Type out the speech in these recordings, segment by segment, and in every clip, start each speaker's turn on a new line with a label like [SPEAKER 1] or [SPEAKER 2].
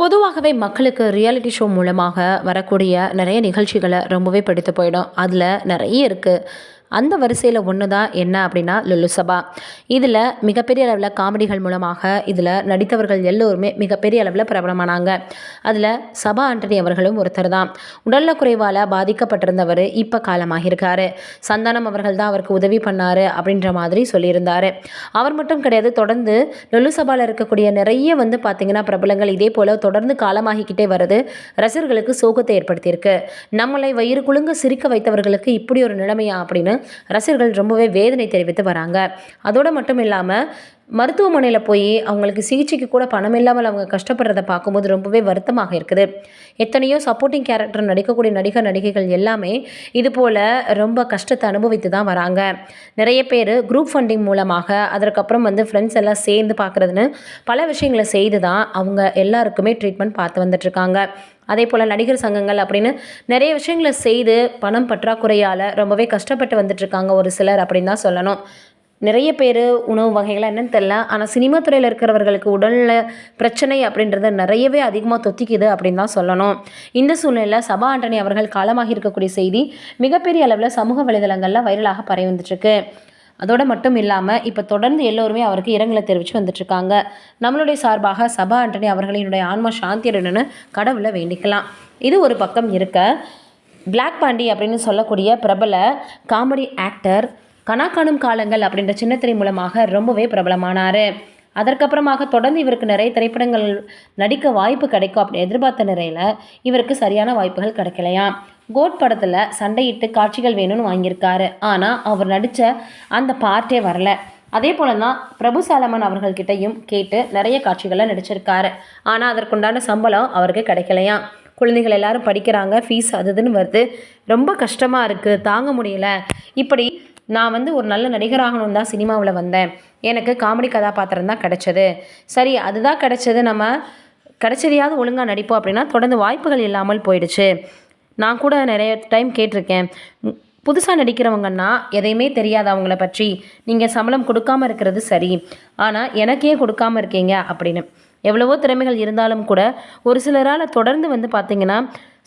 [SPEAKER 1] பொதுவாகவே மக்களுக்கு reality show மூலமாக வரக்கூடிய நிறைய நிகழ்ச்சிகளை ரொம்பவே பிடித்து போயிடும். அதில் நிறைய இருக்குது அந்த வரிசையில் ஒன்று தான் என்ன அப்படின்னா லுலுசபா இதில் மிகப்பெரிய அளவில் காமெடிகள் மூலமாக இதில் நடித்தவர்கள் எல்லோருமே மிகப்பெரிய அளவில் பிரபலமானாங்க. அதில் சபா ஆண்டனி அவர்களும் ஒருத்தர் தான் உடல்ல குறைவால் பாதிக்கப்பட்டிருந்தவர் இப்போ காலமாகியிருக்காரு. சந்தானம் அவர்கள் தான் அவருக்கு உதவி பண்ணார் அப்படின்ற மாதிரி சொல்லியிருந்தார். அவர் மட்டும் கிடையாது தொடர்ந்து லுலுசபாவில் இருக்கக்கூடிய நிறைய வந்து பார்த்திங்கன்னா பிரபலங்கள் இதே போல் தொடர்ந்து காலமாகிக்கிட்டே வருது. ரசிகர்களுக்கு சோகத்தை ஏற்படுத்தியிருக்கு. நம்மளை வயிறு குலுங்க சிரிக்க வைத்தவர்களுக்கு இப்படி ஒரு நிலைமையா அப்படின்னு ரசிகர்கள் ரொம்பவே வேதனை தெரிவித்து வராங்க. அதோடு மட்டும் இல்லாமல் மருத்துவமனையில் போய் அவங்களுக்கு சிகிச்சைக்கு கூட பணம் இல்லாமல் அவங்க கஷ்டப்படுறத பார்க்கும்போது ரொம்பவே வருத்தமாக இருக்குது. எத்தனையோ சப்போர்ட்டிங் கேரக்டர் நடிக்கக்கூடிய நடிகர் நடிகைகள் எல்லாமே இது போல் ரொம்ப கஷ்டத்தை அனுபவித்து தான் வராங்க. நிறைய பேர் குரூப் ஃபண்டிங் மூலமாக அதற்கப்புறம் வந்து ஃப்ரெண்ட்ஸ் எல்லாம் சேர்ந்து பார்க்குறதுன்னு பல விஷயங்களை செய்து தான் அவங்க எல்லாருக்குமே ட்ரீட்மெண்ட் பார்த்து வந்துட்டுருக்காங்க அதே போல் நடிகர் சங்கங்கள் அப்படின்னு நிறைய விஷயங்களை செய்து பணம் பற்றாக்குறையால் ரொம்பவே கஷ்டப்பட்டு வந்துட்டுருக்காங்க ஒரு சிலர் அப்படின்னு தான் சொல்லணும். நிறைய பேர் உணவு வகைகளாக என்னன்னு தெரில ஆனால் சினிமா துறையில் இருக்கிறவர்களுக்கு உடல்நல பிரச்சனை அப்படின்றது நிறையவே அதிகமாக தொத்திக்குது அப்படின்னு தான் சொல்லணும். இந்த சூழ்நிலையில் சபா ஆண்டனி அவர்கள் காலமாகி இருக்கக்கூடிய செய்தி மிகப்பெரிய அளவில் சமூக வலைதளங்களில் வைரலாக பரவி வந்துட்டுருக்கு. அதோடு மட்டும் இல்லாமல் இப்போ தொடர்ந்து எல்லோருமே அவருக்கு இரங்கலை தெரிவித்து வந்துட்டுருக்காங்க. நம்மளுடைய சார்பாக சபா ஆண்டனி அவர்களினுடைய ஆன்மா சாந்தியடனு கடவுளை வேண்டிக்கலாம். இது ஒரு பக்கம் இருக்க பிளாக் பாண்டி அப்படின்னு சொல்லக்கூடிய பிரபல காமெடி ஆக்டர் கனா காணும் காலங்கள் அப்படின்ற சின்னத்திரை மூலமாக ரொம்பவே பிரபலமானார். அதற்கப்புறமாக தொடர்ந்து இவருக்கு நிறைய திரைப்படங்கள் நடிக்க வாய்ப்பு கிடைக்கும் அப்படி எதிர்பார்த்த நிலையில் இவருக்கு சரியான வாய்ப்புகள் கிடைக்கலையாம். கோட் படத்தில் சண்டையிட்டு காட்சிகள் வேணும்னு வாங்கியிருக்காரு. ஆனால் அவர் நடித்த அந்த பார்ட்டே வரல. அதே போல தான் பிரபு சாலமன் அவர்கள்கிட்டையும் கேட்டு நிறைய காட்சிகளை நடிச்சிருக்காரு. ஆனால் அதற்குண்டான சம்பளம் அவருக்கு கிடைக்கலையா? குழந்தைகள் எல்லாரும் படிக்கிறாங்க ஃபீஸ் அது இதுன்னு வருது. ரொம்ப கஷ்டமாக இருக்குது தாங்க முடியல. இப்படி நான் வந்து ஒரு நல்ல நடிகராகணும் தான் சினிமாவில் வந்தேன். எனக்கு காமெடி கதாபாத்திரம் தான் கிடச்சது. சரி அதுதான் கிடச்சது. நம்ம கிடைச்சதையாவது ஒழுங்காக நடிப்போம் அப்படின்னா தொடர்ந்து வாய்ப்புகள் இல்லாமல் போயிடுச்சு. நான் கூட நிறைய டைம் கேட்டிருக்கேன். புதுசாக நடிக்கிறவங்கன்னா எதையுமே தெரியாது அவங்கள பற்றி. நீங்கள் சம்பளம் கொடுக்காம இருக்கிறது சரி. ஆனால் எனக்கே கொடுக்காம இருக்கீங்க? அப்படின்னு. எவ்வளவோ திறமைகள் இருந்தாலும் கூட ஒரு சிலரால் தொடர்ந்து வந்து பார்த்திங்கன்னா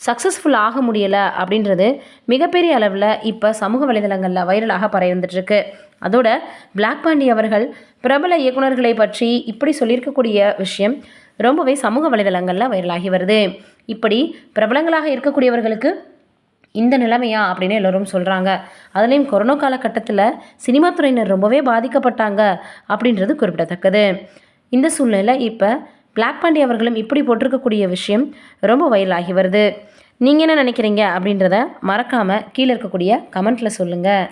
[SPEAKER 1] சக்ஸஸ்ஃபுல் ஆக முடியலை அப்படின்றது மிகப்பெரிய அளவில் இப்போ சமூக வலைதளங்களில் வைரலாக பரவி அதோட பிளாக் பாண்டி அவர்கள் பிரபல இயக்குனர்களை பற்றி இப்படி சொல்லியிருக்கக்கூடிய விஷயம் ரொம்பவே சமூக வலைதளங்களில் வைரலாகி வருது. இப்படி பிரபலங்களாக இருக்கக்கூடியவர்களுக்கு இந்த நிலைமையா அப்படின்னு எல்லோரும் சொல்கிறாங்க அதுலேயும் கொரோனா காலகட்டத்தில் சினிமா துறையினர் ரொம்பவே பாதிக்கப்பட்டாங்க அப்படின்றது குறிப்பிடத்தக்கது. இந்த சூழ்நிலை இப்போ பிளாக் பாண்டி அவர்களும் இப்படி போட்டிருக்கக்கூடிய விஷயம் ரொம்ப வைரலாகி வருது. நீங்கள் என்ன நினைக்கிறீங்க அப்படின்றத மறக்காமல் கீழே இருக்கக்கூடிய கமெண்ட்டில் சொல்லுங்கள்